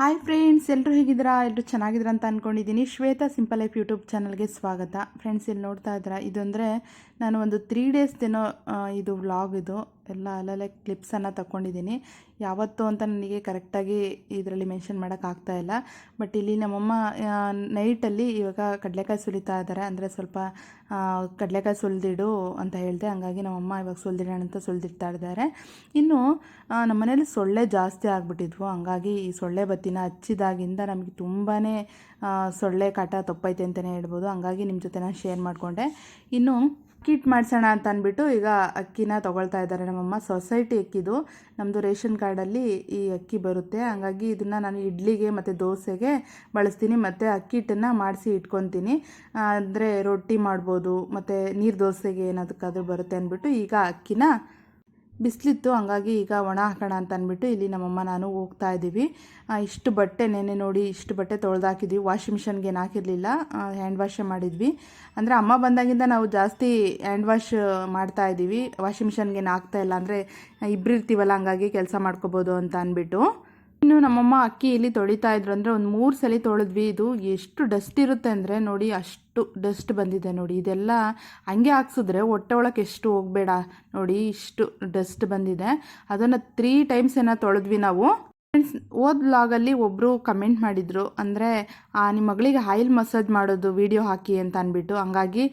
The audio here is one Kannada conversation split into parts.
ಹಾಯ್ ಫ್ರೆಂಡ್ಸ್ ಎಲ್ಲರೂ ಹೇಗಿದ್ದೀರಾ? ಎಲ್ಲರೂ ಚೆನ್ನಾಗಿದ್ದೀರಾ ಅಂತ ಅಂದ್ಕೊಂಡಿದ್ದೀನಿ ಶ್ವೇತಾ ಸಿಂಪಲ್ ಲೈಫ್ ಯೂಟ್ಯೂಬ್ ಚಾನಲ್ಗೆ ಸ್ವಾಗತ. ಫ್ರೆಂಡ್ಸ್ ಇಲ್ಲಿ ನೋಡ್ತಾ ಇದ್ದೀರಾ? ಇದು ಅಂದರೆ ನಾನು ಒಂದು ತ್ರೀ ಡೇಸ್ದೇನೋ ಇದು ವ್ಲಾಗ್ ಇದು. ಎಲ್ಲ ಅಲ್ಲಲ್ಲೇ ಕ್ಲಿಪ್ಸನ್ನು ತಗೊಂಡಿದ್ದೀನಿ ಯಾವತ್ತು ಅಂತ ನನಗೆ ಕರೆಕ್ಟಾಗಿ ಇದರಲ್ಲಿ ಮೆನ್ಷನ್ ಮಾಡೋಕ್ಕಾಗ್ತಾ ಇಲ್ಲ. ಬಟ್ ಇಲ್ಲಿ ನಮ್ಮಮ್ಮ ನೈಟಲ್ಲಿ ಇವಾಗ ಕಡಲೆಕಾಯಿ ಸುಲಿತಾ ಇದ್ದಾರೆ ಅಂದರೆ ಸ್ವಲ್ಪ ಕಡಲೆಕಾಯಿ ಸುಲಿದಿಡು ಅಂತ ಹೇಳಿದೆ. ಹಂಗಾಗಿ ನಮ್ಮಮ್ಮ ಇವಾಗ ಸುಲಿದಿಡೋಣ ಅಂತ ಸುಲಿದಿಡ್ತಾ ಇದ್ದಾರೆ ಇನ್ನು ನಮ್ಮ ಮನೇಲಿ ಸೊಳ್ಳೆ ಜಾಸ್ತಿ ಆಗಿಬಿಟ್ಟಿದ್ವು. ಹಂಗಾಗಿ ಈ ಸೊಳ್ಳೆ ಬತ್ತಿನ ಹಚ್ಚಿದಾಗಿಂದ ನಮಗೆ ತುಂಬಾ ಸೊಳ್ಳೆ ಕಾಟ, ತಪ್ಪೈತೆ ಅಂತಲೇ ಹೇಳ್ಬೋದು. ಹಂಗಾಗಿ ನಿಮ್ಮ ಜೊತೆ ನಾನು ಶೇರ್ ಮಾಡಿಕೊಂಡೆ. ಇನ್ನು ಕಿಟ್ ಮಾಡಿಸೋಣ ಅಂತ ಅಂದ್ಬಿಟ್ಟು ಈಗ ಅಕ್ಕಿನ ತೊಗೊಳ್ತಾ ಇದ್ದಾರೆ. ನಮ್ಮಮ್ಮ ಸೊಸೈಟಿ ಅಕ್ಕಿದು. ನಮ್ಮದು ರೇಷನ್ ಕಾರ್ಡಲ್ಲಿ ಈ ಅಕ್ಕಿ ಬರುತ್ತೆ. ಹಾಗಾಗಿ ಇದನ್ನು ನಾನು ಇಡ್ಲಿಗೆ ಮತ್ತು ದೋಸೆಗೆ ಬಳಸ್ತೀನಿ. ಮತ್ತು ಅಕ್ಕಿ ಹಿಟ್ಟನ್ನು ಮಾಡಿಸಿ ಇಟ್ಕೊತೀನಿ. ಅಂದರೆ ರೊಟ್ಟಿ ಮಾಡ್ಬೋದು. ಮತ್ತು ನೀರು ದೋಸೆಗೆ ಏನದಕ್ಕಾದರೂ ಬರುತ್ತೆ ಅಂದ್ಬಿಟ್ಟು ಈಗ ಅಕ್ಕಿನ ಬಿಸಿಲಿತ್ತು, ಹಂಗಾಗಿ ಈಗ ಒಣ ಹಾಕೋಣ ಅಂತ ಅಂದ್ಬಿಟ್ಟು ಇಲ್ಲಿ ನಮ್ಮಮ್ಮ ನಾನು ಹೋಗ್ತಾ ಇದ್ದೀವಿ. ಇಷ್ಟು ಬಟ್ಟೆ ನೆನೆ ನೋಡಿ ಇಷ್ಟು ಬಟ್ಟೆ ತೊಳೆದಾಕಿದ್ವಿ. ವಾಷಿಂಗ್ ಮಿಷನ್ಗೆ ಏನು ಹಾಕಿರಲಿಲ್ಲ. ಹ್ಯಾಂಡ್ ವಾಶೇ ಮಾಡಿದ್ವಿ. ಅಂದರೆ ಅಮ್ಮ ಬಂದಾಗಿಂದ ನಾವು ಜಾಸ್ತಿ ಹ್ಯಾಂಡ್ ವಾಶ್ ಮಾಡ್ತಾ ಇದ್ದೀವಿ. ವಾಷಿಂಗ್ ಮಿಷನ್ಗೆ ಏನು ಹಾಕ್ತಾ ಇಲ್ಲ ಅಂದರೆ ಇಬ್ಬರು ಇರ್ತೀವಲ್ಲ, ಹಂಗಾಗಿ ಕೆಲಸ ಮಾಡ್ಕೋಬೋದು ಅಂತ ಅಂದ್ಬಿಟ್ಟು. ಇನ್ನು ನಮ್ಮಮ್ಮ ಅಕ್ಕಿ ಇಲ್ಲಿ ತೊಳಿತಾ ಇದ್ರು. ಅಂದರೆ ಒಂದು ಮೂರು ಸಲ ತೊಳೆದ್ವಿ. ಇದು ಎಷ್ಟು ಡಸ್ಟ್ ಇರುತ್ತೆ ಅಂದರೆ ನೋಡಿ ಅಷ್ಟು ಡಸ್ಟ್ ಬಂದಿದೆ ನೋಡಿ. ಇದೆಲ್ಲ ಹಂಗೆ ಹಾಕ್ಸಿದ್ರೆ ಹೊಟ್ಟೆ ಒಳಗೆ ಎಷ್ಟು ಹೋಗಬೇಡ. ನೋಡಿ ಇಷ್ಟು ಡಸ್ಟ್ ಬಂದಿದೆ. ಅದನ್ನು ತ್ರೀ ಟೈಮ್ಸ್ ಏನೋ ತೊಳೆದ್ವಿ ನಾವು. ಫ್ರೆಂಡ್ಸ್ ಓದ್ ಬ್ಲಾಗಲ್ಲಿ ಒಬ್ಬರು ಕಮೆಂಟ್ ಮಾಡಿದರು, ಅಂದರೆ ನಿಮ್ಮ ಮಗಳಿಗೆ ಆಯಿಲ್ ಮಸಾಜ್ ಮಾಡೋದು ವಿಡಿಯೋ ಹಾಕಿ ಅಂತ ಅಂದ್ಬಿಟ್ಟು. ಹಂಗಾಗಿ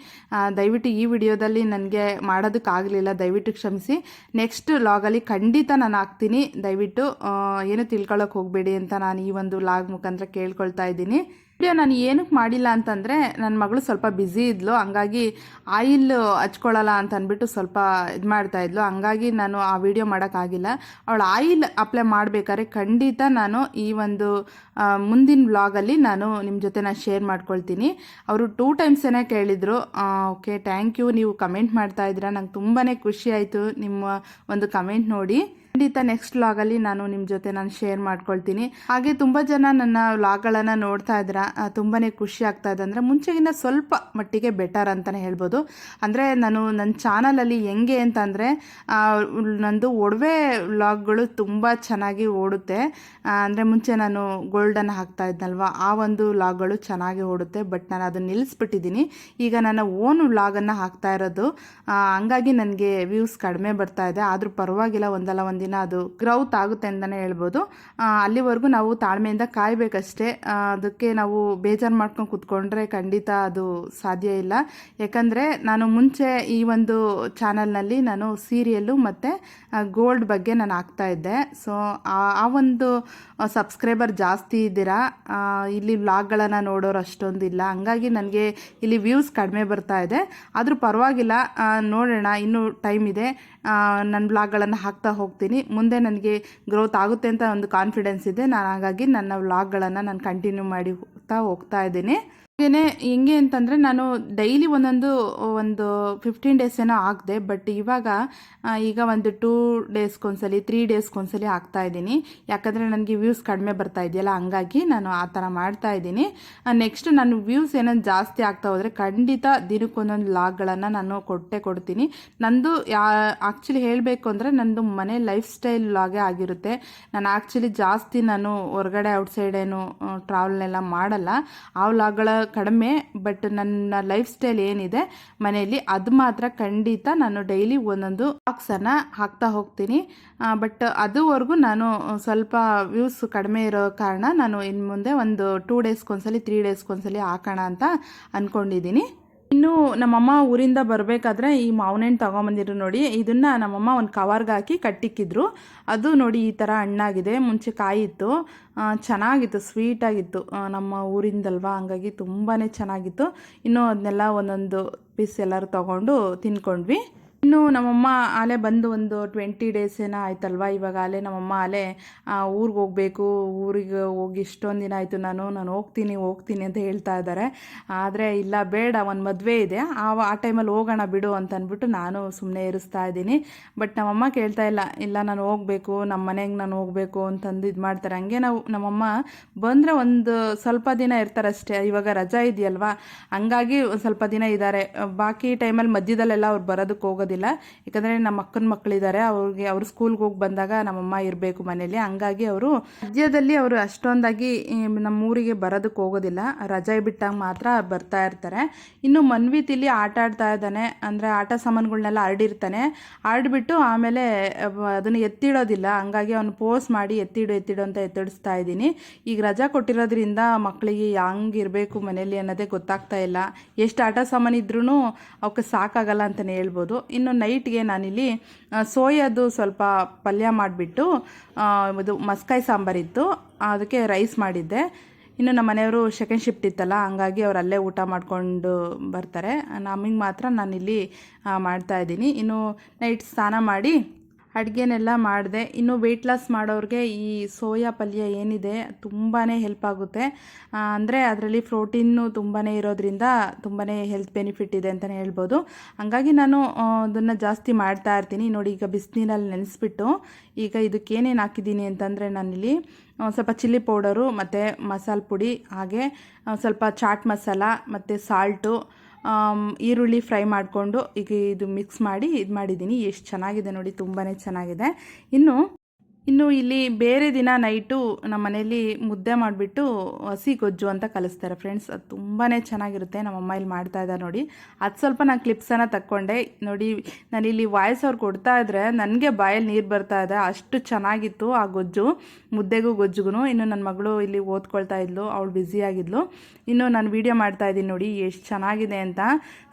ದಯವಿಟ್ಟು ಈ ವಿಡಿಯೋದಲ್ಲಿ ನನಗೆ ಮಾಡೋದಕ್ಕಾಗಲಿಲ್ಲ ದಯವಿಟ್ಟು ಕ್ಷಮಿಸಿ. ನೆಕ್ಸ್ಟ್ ಲಾಗಲ್ಲಿ ಖಂಡಿತ ನಾನು ಹಾಕ್ತೀನಿ. ದಯವಿಟ್ಟು ಏನು ತಿಳ್ಕೊಳ್ಳೋಕೆ ಹೋಗಬೇಡಿ ಅಂತ ನಾನು ಈ ಒಂದು ಲಾಗ್ ಮುಖಾಂತರ ಕೇಳ್ಕೊಳ್ತಾ ಇದ್ದೀನಿ. ವಿಡಿಯೋ ನಾನು ಏನಕ್ಕೆ ಮಾಡಿಲ್ಲ ಅಂತಂದರೆ ನನ್ನ ಮಗಳು ಸ್ವಲ್ಪ ಬ್ಯುಸಿ ಇದ್ಲು. ಹಂಗಾಗಿ ಆಯಿಲ್ ಹಚ್ಕೊಳ್ಳಲ್ಲ ಅಂತ ಅಂದ್ಬಿಟ್ಟು ಸ್ವಲ್ಪ ಇದು ಮಾಡ್ತಾ ಇದ್ಲು. ಹಂಗಾಗಿ ನಾನು ಆ ವಿಡಿಯೋ ಮಾಡೋಕ್ಕಾಗಿಲ್ಲ. ಅವಳು ಆಯಿಲ್ ಅಪ್ಲೈ ಮಾಡಬೇಕಾದ್ರೆ ಖಂಡಿತ ನಾನು ಈ ಒಂದು ಮುಂದಿನ ವ್ಲಾಗಲ್ಲಿ ನಾನು ನಿಮ್ಮ ಜೊತೆ ನಾನು ಶೇರ್ ಮಾಡ್ಕೊಳ್ತೀನಿ. ಅವರು ಟೂ ಟೈಮ್ಸ್ ಏನೋ ಕೇಳಿದರು ಓಕೆ ಥ್ಯಾಂಕ್ ಯು ನೀವು ಕಮೆಂಟ್ ಮಾಡ್ತಾ ಇದ್ದೀರಾ. ನಂಗೆ ತುಂಬಾ ಖುಷಿ ಆಯಿತು ನಿಮ್ಮ ಒಂದು ಕಮೆಂಟ್ ನೋಡಿ. ಖಂಡಿತ ನೆಕ್ಸ್ಟ್ ವ್ಲಾಗಲ್ಲಿ ನಾನು ನಿಮ್ಮ ಜೊತೆ ನಾನು ಶೇರ್ ಮಾಡ್ಕೊಳ್ತೀನಿ. ಹಾಗೆ ತುಂಬ ಜನ ನನ್ನ ವ್ಲಾಗ್ಗಳನ್ನು ನೋಡ್ತಾ ಇದ್ರ ತುಂಬಾ ಖುಷಿ ಆಗ್ತಾ ಇದೆ ಅಂದರೆ ಮುಂಚೆಗಿಂತ ಸ್ವಲ್ಪ ಮಟ್ಟಿಗೆ ಬೆಟರ್ ಅಂತಲೇ ಹೇಳ್ಬೋದು. ಅಂದರೆ ನಾನು ನನ್ನ ಚಾನಲಲ್ಲಿ ಹೆಂಗೆ ಅಂತಂದರೆ ನಂದು ಒಡವೆ ವ್ಲಾಗ್ಗಳು ತುಂಬ ಚೆನ್ನಾಗಿ ಓಡುತ್ತೆ. ಅಂದರೆ ಮುಂಚೆ ನಾನು ಗೋಲ್ಡನ್ನು ಹಾಕ್ತಾ ಇದ್ನಲ್ವ, ಆ ಒಂದು ವ್ಲಾಗ್ಗಳು ಚೆನ್ನಾಗಿ ಓಡುತ್ತೆ ಬಟ್ ನಾನು ಅದನ್ನು ನಿಲ್ಲಿಸ್ಬಿಟ್ಟಿದ್ದೀನಿ ಈಗ ನನ್ನ ಓನ್ ವ್ಲಾಗನ್ನು ಹಾಕ್ತಾ ಇರೋದು ಹಂಗಾಗಿ ನನಗೆ ವ್ಯೂಸ್ ಕಡಿಮೆ ಬರ್ತಾ ಇದೆ, ಆದರೂ ಪರವಾಗಿಲ್ಲ, ಒಂದಲ್ಲ ಒಂದಿನ ಅದು ಗ್ರೌತ್ ಆಗುತ್ತೆ ಅಂತಲೇ ಹೇಳ್ಬೋದು. ಅಲ್ಲಿವರೆಗೂ ನಾವು ತಾಳ್ಮೆಯಿಂದ ಕಾಯಬೇಕಷ್ಟೇ. ಅದಕ್ಕೆ ನಾವು ಬೇಜಾರು ಮಾಡ್ಕೊಂಡು ಕೂತ್ಕೊಂಡ್ರೆ ಖಂಡಿತ ಅದು ಸಾಧ್ಯ ಇಲ್ಲ. ಯಾಕಂದರೆ ನಾನು ಮುಂಚೆ ಈ ಒಂದು ಚಾನಲ್ನಲ್ಲಿ ನಾನು ಸೀರಿಯಲ್ಲು ಮತ್ತು ಗೋಲ್ಡ್ ಬಗ್ಗೆ ನಾನು ಹಾಕ್ತಾ ಇದ್ದೆ. ಸೊ ಆ ಒಂದು ಸಬ್ಸ್ಕ್ರೈಬರ್ ಜಾಸ್ತಿ ಇದ್ದೀರಾ? ಇಲ್ಲಿ ವ್ಲಾಗ್ಗಳನ್ನು ನೋಡೋರು ಅಷ್ಟೊಂದಿಲ್ಲ ಹಂಗಾಗಿ ನನಗೆ ಇಲ್ಲಿ ವ್ಯೂಸ್ ಕಡಿಮೆ ಬರ್ತಾ ಇದೆ. ಆದರೂ ಪರವಾಗಿಲ್ಲ. ನೋಡೋಣ. ಇನ್ನೂ ಟೈಮ್ ಇದೆ. ನನ್ನ ವ್ಲಾಗ್ಗಳನ್ನು ಹಾಕ್ತಾ ಹೋಗ್ತೀನಿ. ಮುಂದೆ ನನಗೆ ಗ್ರೋತ್ ಆಗುತ್ತೆ ಅಂತ ಒಂದು ಕಾನ್ಫಿಡೆನ್ಸ್ ಇದೆ. ನಾನು ಹಾಗಾಗಿ ನನ್ನ ವ್ಲಾಗ್ಗಳನ್ನು ನಾನು ಕಂಟಿನ್ಯೂ ಮಾಡಿ ಹೋಗ್ತಾ ಹೋಗ್ತಾ ಇದ್ದೀನಿ. ಹಾಗೆಯೇ ಹೆಂಗೆ ಅಂತಂದರೆ ನಾನು ಡೈಲಿ ಒಂದೊಂದು, ಒಂದು ಫಿಫ್ಟೀನ್ ಡೇಸ್ ಏನೋ ಹಾಕಿದೆ ಬಟ್ ಇವಾಗ ಈಗ ಒಂದು ಟೂ ಡೇಸ್ಗೊಂದ್ಸಲಿ ತ್ರೀ ಡೇಸ್ಗೊಂದ್ಸಲಿ ಹಾಕ್ತಾ ಇದ್ದೀನಿ. ಯಾಕಂದರೆ ನನಗೆ ವ್ಯೂಸ್ ಕಡಿಮೆ ಬರ್ತಾ ಇದೆಯಲ್ಲ, ಹಂಗಾಗಿ ನಾನು ಆ ಥರ ಮಾಡ್ತಾ ಇದ್ದೀನಿ. ನೆಕ್ಸ್ಟ್ ನಾನು ವ್ಯೂಸ್ ಏನೋ ಜಾಸ್ತಿ ಆಗ್ತಾ ಹೋದರೆ ಖಂಡಿತ ದಿನಕ್ಕೊಂದೊಂದು ಲಾಗ್ಗಳನ್ನು ನಾನು ಕೊಟ್ಟೆ ಕೊಡ್ತೀನಿ. ನಂದು ಯಾ ಆ್ಯಕ್ಚುಲಿ ಹೇಳಬೇಕು ಅಂದರೆ ನಂದು ಮನೆ ಲೈಫ್ ಸ್ಟೈಲ್ ಲಾಗೇ ಆಗಿರುತ್ತೆ. ನಾನು ಆ್ಯಕ್ಚುಲಿ ಜಾಸ್ತಿ ನಾನು ಹೊರಗಡೆ ಔಟ್ಸೈಡ್ ಏನು ಟ್ರಾವೆಲ್ನೆಲ್ಲ ಮಾಡಲ್ಲ. ಆ ವ್ಲಾಗ್ಗಳ ಕಡಿಮೆ ಬಟ್ ನನ್ನ ಲೈಫ್ ಸ್ಟೈಲ್ ಏನಿದೆ, ಮನೆಯಲ್ಲಿ ಅದು ಮಾತ್ರ ಖಂಡಿತ ನಾನು ಡೈಲಿ ಒಂದೊಂದು ಬಾಕ್ಸನ್ನು ಹಾಕ್ತಾ ಹೋಗ್ತೀನಿ. ಬಟ್ ಅದುವರೆಗೂ ನಾನು ಸ್ವಲ್ಪ ವ್ಯೂಸ್ ಕಡಿಮೆ ಇರೋ ಕಾರಣ ನಾನು ಇನ್ನು ಮುಂದೆ ಒಂದು ಟೂ ಡೇಸ್ಗೊಂದ್ಸಲಿ ತ್ರೀ ಡೇಸ್ಗೊಂದ್ಸಲಿ ಹಾಕೋಣ ಅಂತ ಅಂದ್ಕೊಂಡಿದ್ದೀನಿ ಇನ್ನು ನಮ್ಮಮ್ಮ ಊರಿಂದ ಬರಬೇಕಾದ್ರೆ ಈ ಮಾವನಣ್ಣು ತೊಗೊಂಬಂದಿದ್ರು ನೋಡಿ, ಇದನ್ನು ನಮ್ಮಮ್ಮ ಒಂದು ಕವರ್ಗೆ ಹಾಕಿ ಕಟ್ಟಿಕ್ಕಿದ್ರು. ಅದು ನೋಡಿ ಈ ಥರ ಹಣ್ಣಾಗಿದೆ, ಮುಂಚೆ ಕಾಯಿ ಇತ್ತು ಚೆನ್ನಾಗಿತ್ತು ಸ್ವೀಟಾಗಿತ್ತು ನಮ್ಮ ಊರಿಂದಲ್ವಾ, ಹಂಗಾಗಿ ತುಂಬಾ ಚೆನ್ನಾಗಿತ್ತು. ಇನ್ನು ಅದನ್ನೆಲ್ಲ ಒಂದೊಂದು ಪೀಸ್ ಎಲ್ಲರೂ ತೊಗೊಂಡು ತಿನ್ಕೊಂಡ್ವಿ. ಇನ್ನು ನಮ್ಮಮ್ಮ ಆಲೆ ಬಂದು ಒಂದು ಟ್ವೆಂಟಿ ಡೇಸ್ ಏನೋ ಆಯ್ತಲ್ವಾ? ಇವಾಗ ಆಲೆ ನಮ್ಮಮ್ಮ ಆಲೆ ಊರಿಗೆ ಹೋಗಬೇಕು, ಊರಿಗೆ ಹೋಗಿ ಇಷ್ಟೊಂದು ದಿನ ಆಯಿತು. ನಾನು ನಾನು ಹೋಗ್ತೀನಿ ಹೋಗ್ತೀನಿ ಅಂತ ಹೇಳ್ತಾ ಇದ್ದಾರೆ ಆದರೆ ಇಲ್ಲ, ಬೇಡ, ಒಂದು ಮದುವೆ ಇದೆ. ಆ ಆ ಟೈಮಲ್ಲಿ ಹೋಗೋಣ ಬಿಡು ಅಂತ ಅಂದ್ಬಿಟ್ಟು ನಾನು ಸುಮ್ಮನೆ ಇರಿಸ್ತಾ ಇದ್ದೀನಿ. ಬಟ್ ನಮ್ಮಮ್ಮ ಕೇಳ್ತಾ ಇಲ್ಲ ಇಲ್ಲ, ನಾನು ಹೋಗಬೇಕು ನಮ್ಮ ಮನೆಗೆ ನಾನು ಹೋಗಬೇಕು ಅಂತಂದು ಇದು ಮಾಡ್ತಾರೆ. ಹಂಗೆ ನಾವು, ನಮ್ಮಮ್ಮ ಬಂದರೆ ಒಂದು ಸ್ವಲ್ಪ ದಿನ ಇರ್ತಾರಷ್ಟೇ ಇವಾಗ ರಜಾ ಇದೆಯಲ್ವಾ? ಹಂಗಾಗಿ ಸ್ವಲ್ಪ ದಿನ ಇದ್ದಾರೆ ಬಾಕಿ ಟೈಮಲ್ಲಿ ಮಧ್ಯದಲ್ಲೆಲ್ಲ ಅವ್ರು ಬರೋದಕ್ಕೆ ಹೋಗೋದಿಲ್ಲ. ಆಗೋದಿಲ್ಲ ಯಾಕಂದರೆ ನಮ್ಮ ಅಕ್ಕನ ಮಕ್ಕಳಿದ್ದಾರೆ ಅವ್ರಿಗೆ ಅವ್ರು ಸ್ಕೂಲ್ಗೆ ಹೋಗಿ ಬಂದಾಗ ನಮ್ಮಮ್ಮ ಇರಬೇಕು ಮನೇಲಿ ಹಂಗಾಗಿ ಅವರು ಮಧ್ಯದಲ್ಲಿ ಅವರು ಅಷ್ಟೊಂದಾಗಿ ನಮ್ಮ ಊರಿಗೆ ಬರೋದಕ್ಕೆ ಹೋಗೋದಿಲ್ಲ. ರಜೆ ಬಿಟ್ಟಾಗ ಮಾತ್ರ ಬರ್ತಾ ಇರ್ತಾರೆ. ಇನ್ನು ಮನ್ವಿತ್ ಇಲ್ಲಿ ಆಟ ಆಡ್ತಾ ಇದ್ದಾನೆ. ಅಂದರೆ ಆಟ ಸಾಮಾನುಗಳನ್ನೆಲ್ಲ ಹರಡಿರ್ತಾನೆ ಹರಡ್ಬಿಟ್ಟು ಆಮೇಲೆ ಅದನ್ನ ಎತ್ತಿಡೋದಿಲ್ಲ. ಹಂಗಾಗಿ ಅವನು ಪೋಸ್ ಮಾಡಿ ಎತ್ತಿಡು ಎತ್ತಿಡು ಅಂತ ಎತ್ತಿಡಿಸ್ತಾ ಇದ್ದೀನಿ. ಈಗ ರಜಾ ಕೊಟ್ಟಿರೋದ್ರಿಂದ ಮಕ್ಕಳಿಗೆ ಹಂಗಿರಬೇಕು ಮನೇಲಿ ಅನ್ನೋದೇ ಗೊತ್ತಾಗ್ತಾ ಇಲ್ಲ. ಎಷ್ಟು ಆಟ ಸಾಮಾನು ಇದ್ರೂ ಅವಕ್ಕೆ ಸಾಕಾಗಲ್ಲ ಅಂತಲೇ ಹೇಳ್ಬೋದು. ಇನ್ನು ನೈಟ್ಗೆ ನಾನಿಲ್ಲಿ ಸೋಯಾದು ಸ್ವಲ್ಪ ಪಲ್ಯ ಮಾಡಿಬಿಟ್ಟು ಇದು ಮಸ್ಕಾಯಿ ಸಾಂಬಾರಿತ್ತು ಅದಕ್ಕೆ ರೈಸ್ ಮಾಡಿದ್ದೆ. ಇನ್ನು ನಮ್ಮ ಮನೆಯವರು ಸೆಕೆಂಡ್ ಶಿಫ್ಟ್ ಇತ್ತಲ್ಲ, ಹಂಗಾಗಿ ಅವ್ರು ಅಲ್ಲೇ ಊಟ ಮಾಡಿಕೊಂಡು ಬರ್ತಾರೆ. ನಮಗೆ ಮಾತ್ರ ನಾನಿಲ್ಲಿ ಮಾಡ್ತಾಯಿದ್ದೀನಿ ಇನ್ನು ನೈಟ್ ಸ್ನಾನ ಮಾಡಿ ಅಡುಗೆನೆಲ್ಲ ಮಾಡಿದೆ. ಇನ್ನು ವೆಯ್ಟ್ ಲಾಸ್ ಮಾಡೋರಿಗೆ ಈ ಸೋಯಾ ಪಲ್ಯ ಏನಿದೆ ತುಂಬಾ ಹೆಲ್ಪ್ ಆಗುತ್ತೆ. ಅಂದರೆ ಅದರಲ್ಲಿ ಪ್ರೋಟೀನು ತುಂಬಾ ಇರೋದ್ರಿಂದ ತುಂಬಾ ಹೆಲ್ತ್ ಬೆನಿಫಿಟ್ ಇದೆ ಅಂತಲೇ ಹೇಳ್ಬೋದು. ಹಂಗಾಗಿ ನಾನು ಅದನ್ನು ಜಾಸ್ತಿ ಮಾಡ್ತಾ ಇರ್ತೀನಿ. ನೋಡಿ, ಈಗ ಬಿಸಿನೀರಲ್ಲಿ ನೆನೆಸ್ಬಿಟ್ಟು ಈಗ ಇದಕ್ಕೇನೇನು ಹಾಕಿದ್ದೀನಿ ಅಂತಂದರೆ ನಾನಿಲ್ಲಿ ಸ್ವಲ್ಪ ಚಿಲ್ಲಿ ಪೌಡರು ಮತ್ತು ಮಸಾಲೆ ಪುಡಿ, ಹಾಗೆ ಸ್ವಲ್ಪ ಚಾಟ್ ಮಸಾಲ ಮತ್ತು ಸಾಲ್ಟು ಈರುಳ್ಳಿ ಫ್ರೈ ಮಾಡಿಕೊಂಡು ಈಗ ಇದು ಮಿಕ್ಸ್ ಮಾಡಿ ಇದು ಮಾಡಿದ್ದೀನಿ ಎಷ್ಟು ಚೆನ್ನಾಗಿದೆ ನೋಡಿ ತುಂಬಾ ಚೆನ್ನಾಗಿದೆ. ಇನ್ನು ಇನ್ನು ಇಲ್ಲಿ ಬೇರೆ ದಿನ ನೈಟು ನಮ್ಮ ಮನೇಲಿ ಮುದ್ದೆ ಮಾಡಿಬಿಟ್ಟು ಹಸಿ ಗೊಜ್ಜು ಅಂತ ಕಲಿಸ್ತಾರೆ ಫ್ರೆಂಡ್ಸ್. ಅದು ತುಂಬಾ ಚೆನ್ನಾಗಿರುತ್ತೆ. ನಮ್ಮ ಅಮ್ಮ ಇಲ್ಲಿ ಮಾಡ್ತಾ ಇದ್ದಾರೆ ನೋಡಿ. ಅದು ಸ್ವಲ್ಪ ನಾನು ಕ್ಲಿಪ್ಸನ್ನು ತಕ್ಕೊಂಡೆ. ನೋಡಿ, ನಾನಿಲ್ಲಿ ವಾಯ್ಸ್ ಅವ್ರು ಕೊಡ್ತಾ ಇದ್ರೆ ನನಗೆ ಬಾಯಲ್ಲಿ ನೀರು ಬರ್ತಾ ಇದೆ. ಅಷ್ಟು ಚೆನ್ನಾಗಿತ್ತು ಆ ಗೊಜ್ಜು. ಮುದ್ದೆಗೂ ಗೊಜ್ಜುಗೂ ಇನ್ನು ನನ್ನ ಮಗಳು ಇಲ್ಲಿ ಓದ್ಕೊಳ್ತಾ ಇದ್ಲು. ಅವಳು ಬ್ಯುಸಿಯಾಗಿದ್ಲು ಇನ್ನು ನಾನು ವೀಡಿಯೋ ಮಾಡ್ತಾ ಇದ್ದೀನಿ ನೋಡಿ. ಎಷ್ಟು ಚೆನ್ನಾಗಿದೆ ಅಂತ.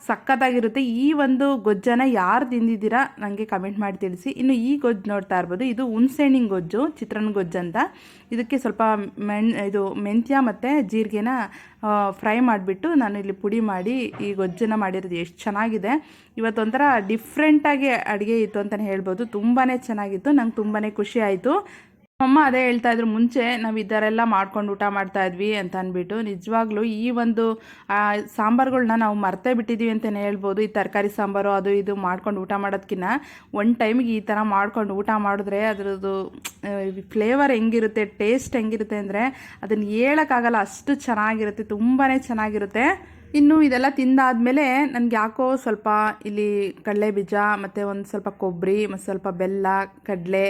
ಸಖತ್ತಾಗಿರುತ್ತೆ. ಈ ಒಂದು ಗೊಜ್ಜನ್ನು ಯಾರು ತಿಂದಿದ್ದೀರಾ? ನನಗೆ ಕಮೆಂಟ್ ಮಾಡಿ ತಿಳಿಸಿ. ಇನ್ನು ಈ ಗೊಜ್ಜು ನೋಡ್ತಾ ಇರ್ಬೋದು. ಇದು ಗೊಜ್ಜು, ಚಿತ್ರಾನ್ನ ಗೊಜ್ಜು ಅಂತ. ಇದಕ್ಕೆ ಸ್ವಲ್ಪ ಮೆಣ್, ಇದು ಮೆಂತ್ಯ ಮತ್ತು ಜೀರಿಗೆನ ಫ್ರೈ ಮಾಡಿಬಿಟ್ಟು ನಾನು ಇಲ್ಲಿ ಪುಡಿ ಮಾಡಿ ಈ ಗೊಜ್ಜನ್ನು ಮಾಡಿರೋದು ಎಷ್ಟು ಚೆನ್ನಾಗಿದೆ. ಇವತ್ತೊಂಥರ ಡಿಫ್ರೆಂಟಾಗಿ ಅಡುಗೆ ಇತ್ತು ಅಂತಲೇ ಹೇಳ್ಬೋದು. ತುಂಬಾ ಚೆನ್ನಾಗಿತ್ತು. ನಂಗೆ ತುಂಬಾ ಖುಷಿ ಆಯಿತು. ಅಮ್ಮ ಅದೇ ಹೇಳ್ತಾ ಇದ್ರು ಮುಂಚೆ ನಾವು ಈ ಥರ ಎಲ್ಲ ಮಾಡ್ಕೊಂಡು ಊಟ ಮಾಡ್ತಾ ಇದ್ವಿ ಅಂತ ಅಂದ್ಬಿಟ್ಟು ನಿಜವಾಗ್ಲೂ ಈ ಒಂದು ಆ, ಸಾಂಬಾರುಗಳ್ನ ನಾವು ಮರ್ತೇ ಬಿಟ್ಟಿದ್ದೀವಿ ಅಂತಲೇ ಹೇಳ್ಬೋದು. ಈ ತರಕಾರಿ ಸಾಂಬಾರು ಅದು ಇದು ಮಾಡ್ಕೊಂಡು ಊಟ ಮಾಡೋದಕ್ಕಿಂತ ಒಂದು ಟೈಮಿಗೆ ಈ ಥರ ಮಾಡ್ಕೊಂಡು ಊಟ ಮಾಡಿದ್ರೆ ಅದರದ್ದು ಫ್ಲೇವರ್ ಹೆಂಗಿರುತ್ತೆ ಟೇಸ್ಟ್ ಹೆಂಗಿರುತ್ತೆ ಅಂದರೆ ಅದನ್ನು ಹೇಳೋಕ್ಕಾಗಲ್ಲ. ಅಷ್ಟು ಚೆನ್ನಾಗಿರುತ್ತೆ ತುಂಬಾ ಚೆನ್ನಾಗಿರುತ್ತೆ. ಇನ್ನು ಇದೆಲ್ಲ ತಿಂದಾದಮೇಲೆ ನನಗೆ ಯಾಕೋ ಸ್ವಲ್ಪ ಇಲ್ಲಿ ಕಡಲೆ ಬೀಜ, ಮತ್ತು ಒಂದು ಸ್ವಲ್ಪ ಕೊಬ್ಬರಿ ಮತ್ತು ಸ್ವಲ್ಪ ಬೆಲ್ಲ, ಕಡಲೆ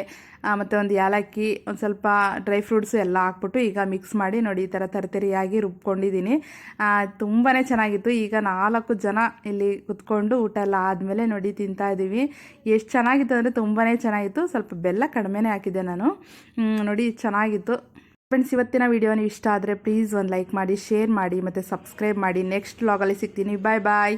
ಮತ್ತು ಒಂದು ಏಲಕ್ಕಿ ಒಂದು ಸ್ವಲ್ಪ ಡ್ರೈ ಫ್ರೂಟ್ಸು ಎಲ್ಲ ಹಾಕ್ಬಿಟ್ಟು ಈಗ ಮಿಕ್ಸ್ ಮಾಡಿ ನೋಡಿ ಈ ಥರ ತರತರಿಯಾಗಿ ರುಬ್ಕೊಂಡಿದ್ದೀನಿ. ತುಂಬಾ ಚೆನ್ನಾಗಿತ್ತು. ಈಗ ನಾಲ್ಕು ಜನ ಇಲ್ಲಿ ಕುತ್ಕೊಂಡು ಊಟ ಎಲ್ಲ ಆದಮೇಲೆ ನೋಡಿ ತಿಂತಾ ಇದ್ದೀವಿ ಎಷ್ಟು ಚೆನ್ನಾಗಿತ್ತು ಅಂದರೆ ತುಂಬಾ ಚೆನ್ನಾಗಿತ್ತು. ಸ್ವಲ್ಪ ಬೆಲ್ಲ ಕಡಿಮೆನೇ ಹಾಕಿದ್ದೆ ನಾನು. ನೋಡಿ ಚೆನ್ನಾಗಿತ್ತು. ಫ್ರೆಂಡ್ಸ್ ಇವತ್ತಿನ ವಿಡಿಯೋ ನೀವು ಇಷ್ಟ ಆದರೆ ಪ್ಲೀಸ್ ಒಂದು ಲೈಕ್ ಮಾಡಿ ಶೇರ್ ಮಾಡಿ ಮತ್ತು ಸಬ್ಸ್ಕ್ರೈಬ್ ಮಾಡಿ. ನೆಕ್ಸ್ಟ್ ವ್ಲಾಗಲ್ಲಿ ಸಿಗ್ತೀನಿ. ಬಾಯ್ ಬಾಯ್